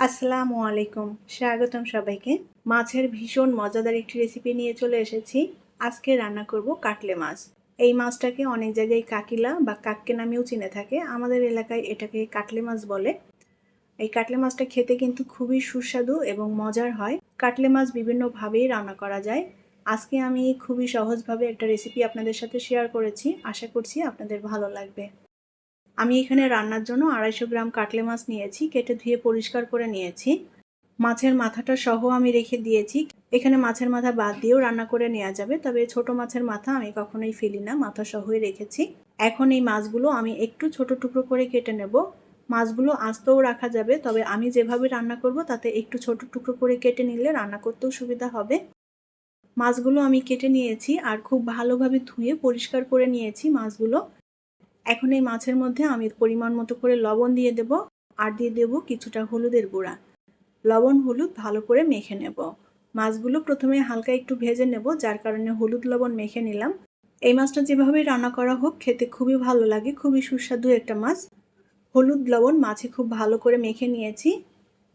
আসসালামু আলাইকুম। স্বাগতম সবাইকে। মাছের ভীষণ মজাদার একটি রেসিপি নিয়ে চলে এসেছি। আজকে রান্না করব কাটলে মাছ। এই মাছটাকে অনেক জায়গায় কাকিলা বা কাককে নামেও চিনে থাকে। আমাদের এলাকায় এটাকে কাটলে মাছ বলে। এই কাটলে মাছটা খেতে কিন্তু খুবই সুস্বাদু এবং মজার হয়। কাটলে মাছ বিভিন্নভাবেই রান্না করা যায়। আজকে আমি খুবই সহজভাবে একটা রেসিপি আপনাদের সাথে শেয়ার করেছি। আশা করছি আপনাদের ভালো লাগবে। আমি এখানে রান্নার জন্য আড়াইশো গ্রাম কাটলে মাছ নিয়েছি, কেটে ধুয়ে পরিষ্কার করে নিয়েছি। মাছের মাথাটা সহ আমি রেখে দিয়েছি। এখানে মাছের মাথা বাদ দিয়েও রান্না করে নেওয়া যাবে, তবে ছোট মাছের মাথা আমি কখনোই ফেলি না, মাথা সহই রেখেছি। এখন এই মাছগুলো আমি একটু ছোট টুকরো করে কেটে নেব। মাছগুলো আস্তেও রাখা যাবে, তবে আমি যেভাবে রান্না করব তাতে একটু ছোট টুকরো করে কেটে নিলে রান্না করতেও সুবিধা হবে। মাছগুলো আমি কেটে নিয়েছি, আর খুব ভালোভাবে ধুয়ে পরিষ্কার করে নিয়েছি মাছগুলো। এখন এই মাছের মধ্যে আমি পরিমাণ মতো করে লবণ দিয়ে দেব আর দিয়ে দেব কিছুটা হলুদের গুঁড়া। লবণ, হলুদ ভালো করে মেখে নেব। মাছগুলো প্রথমে হালকা একটু ভেজে নেব, যার কারণে হলুদ লবণ মেখে নিলাম। এই মাছটা যেভাবেই রান্না করা হোক, খেতে খুবই ভালো লাগে, খুবই সুস্বাদু একটা মাছ। হলুদ লবণ মাছে খুব ভালো করে মেখে নিয়েছি।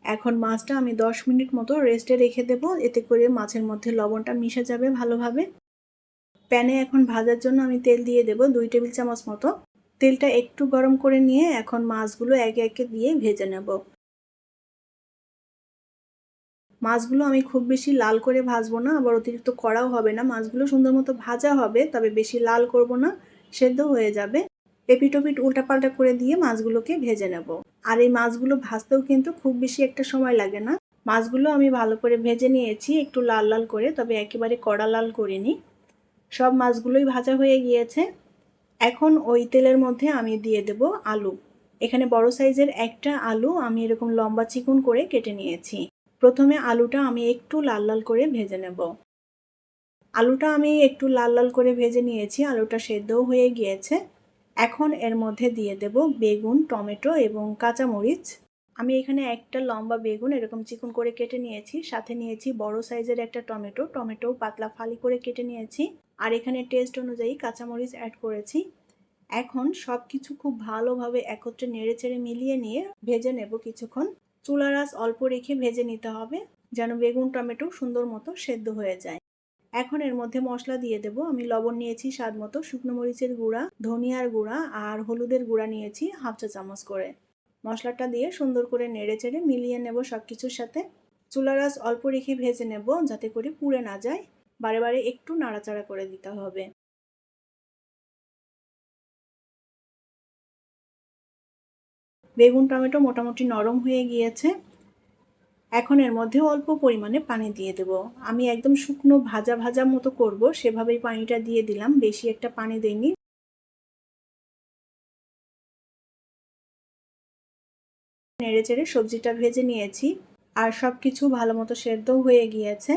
এখন মাছটা আমি দশ মিনিট মতো রেস্টে রেখে দেব, এতে করে মাছের মধ্যে লবণটা মিশে যাবে ভালোভাবে। প্যানে এখন ভাজার জন্য আমি তেল দিয়ে দেব, দুই টেবিল চামচ মতো। তেলটা একটু গরম করে নিয়ে এখন মাছগুলো একে একে দিয়ে ভেজে নেব। মাছগুলো আমি খুব বেশি লাল করে ভাজবো না, আবার অতিরিক্ত কড়াও হবে না। মাছগুলো সুন্দর মতো ভাজা হবে, তবে বেশি লাল করব না, সেদ্ধ হয়ে যাবে। এপিটোপিট উল্টাপাল্টা করে দিয়ে মাছগুলোকে ভেজে নেব। আর এই মাছগুলো ভাজতেও কিন্তু খুব বেশি একটা সময় লাগে না। মাছগুলো আমি ভালো করে ভেজে নিয়েছি, একটু লাল লাল করে, তবে একেবারে কড়া লাল করিনি। সব মাছগুলোই ভাজা হয়ে গিয়েছে। এখন ওই তেলের মধ্যে আমি দিয়ে দেব আলু। এখানে বড় সাইজের একটা আলু আমি এরকম লম্বা চিকুন করে কেটে নিয়েছি। প্রথমে আলুটা আমি একটু লাল লাল করে ভেজে নেব। আলুটা আমি একটু লাল লাল করে ভেজে নিয়েছি, আলুটা সেদ্ধও হয়ে গিয়েছে। এখন এর মধ্যে দিয়ে দেব বেগুন, টমেটো এবং কাঁচামরিচ। আমি এখানে একটা লম্বা বেগুন এরকম চিকুন করে কেটে নিয়েছি, সাথে নিয়েছি বড় সাইজের একটা টমেটো। টমেটো পাতলা ফালি করে কেটে নিয়েছি। আর এখানে টেস্ট অনুযায়ী কাঁচামরিচ অ্যাড করেছি। এখন সব কিছু খুব ভালোভাবে একত্রে নেড়ে চেড়ে মিলিয়ে নিয়ে ভেজে নেব কিছুক্ষণ। চুলার আঁচ অল্প রেখে ভেজে নিতে হবে, যেন বেগুন, টমেটো সুন্দর মতো সেদ্ধ হয়ে যায়। এখন এর মধ্যে মশলা দিয়ে দেব। আমি লবণ নিয়েছি স্বাদ মতো, শুকনো মরিচের গুঁড়া, ধনিয়ার গুঁড়া আর হলুদের গুঁড়া নিয়েছি হাফ চা চামচ করে। মশলাটা দিয়ে সুন্দর করে নেড়ে চেড়ে মিলিয়ে নেব সব কিছুর সাথে। চুলার আঁচ অল্প রেখে ভেজে নেব, যাতে করে পুড়ে না যায়। বারে বারে একটু নাড়াচাড়া করে দিতে হবে। বেগুন, টমেটো মোটামুটি নরম হয়ে গিয়েছে। এখন এর মধ্যে অল্প পরিমাণে পানি দিয়ে দেব। আমি একদম শুকনো ভাজা ভাজা মতো করব, সেভাবেই পানিটা দিয়ে দিলাম। বেশি একটা পানি দেইনি। নেড়ে চেড়ে সবজিটা ভেজে নিয়েছি। আর সব কিছু ভালো মতো সেদ্ধ হয়ে গিয়েছে।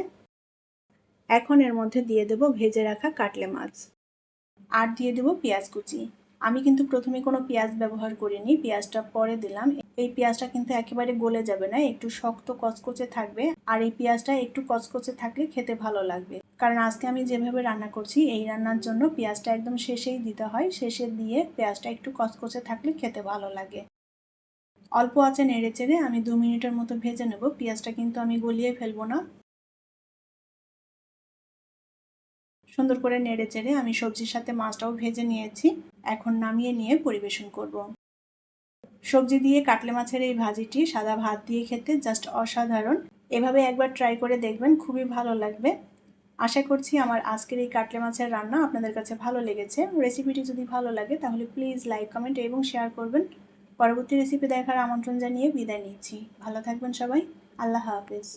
এখন এর মধ্যে দিয়ে দেব ভেজে রাখা কাটলে মাছ। আর দিয়ে দেব পেঁয়াজ কুচি। আমি কিন্তু প্রথমে কোনো পেঁয়াজ ব্যবহার করিনি, পেঁয়াজটা পরে দিলাম। এই পেঁয়াজটা কিন্তু একেবারে গলে যাবে না, একটু শক্ত কচকচে থাকবে। আর এই পেঁয়াজটা একটু কচকচে থাকলে খেতে ভালো লাগবে। কারণ আজকে আমি যেভাবে রান্না করছি, এই রান্নার জন্য পেঁয়াজটা একদম শেষেই দিতে হয়। শেষে দিয়ে পেঁয়াজটা একটু কচকচে থাকলে খেতে ভালো লাগে। অল্প আছে নেড়ে চেড়ে আমি দু মিনিটের মতো ভেজে নেব। পেঁয়াজটা কিন্তু আমি গলিয়ে ফেলব না। সুন্দর করে নেড়ে চেড়ে আমি সবজির সাথে মাছটাও ভেজে নিয়েছি। এখন নামিয়ে নিয়ে পরিবেশন করব। সবজি দিয়ে কাটলে মাছের এই ভাজিটি সাদা ভাত দিয়ে খেতে জাস্ট অসাধারণ। এভাবে একবার ট্রাই করে দেখবেন, খুবই ভালো লাগবে। আশা করছি আমার আজকের এই কাটলে মাছের রান্না আপনাদের কাছে ভালো লেগেছে। রেসিপিটি যদি ভালো লাগে, তাহলে প্লিজ লাইক কমেন্ট এবং শেয়ার করবেন। পরবর্তী রেসিপি দেখার আমন্ত্রণ জানিয়ে বিদায় নিচ্ছি। ভালো থাকবেন সবাই। আল্লাহ হাফিজ।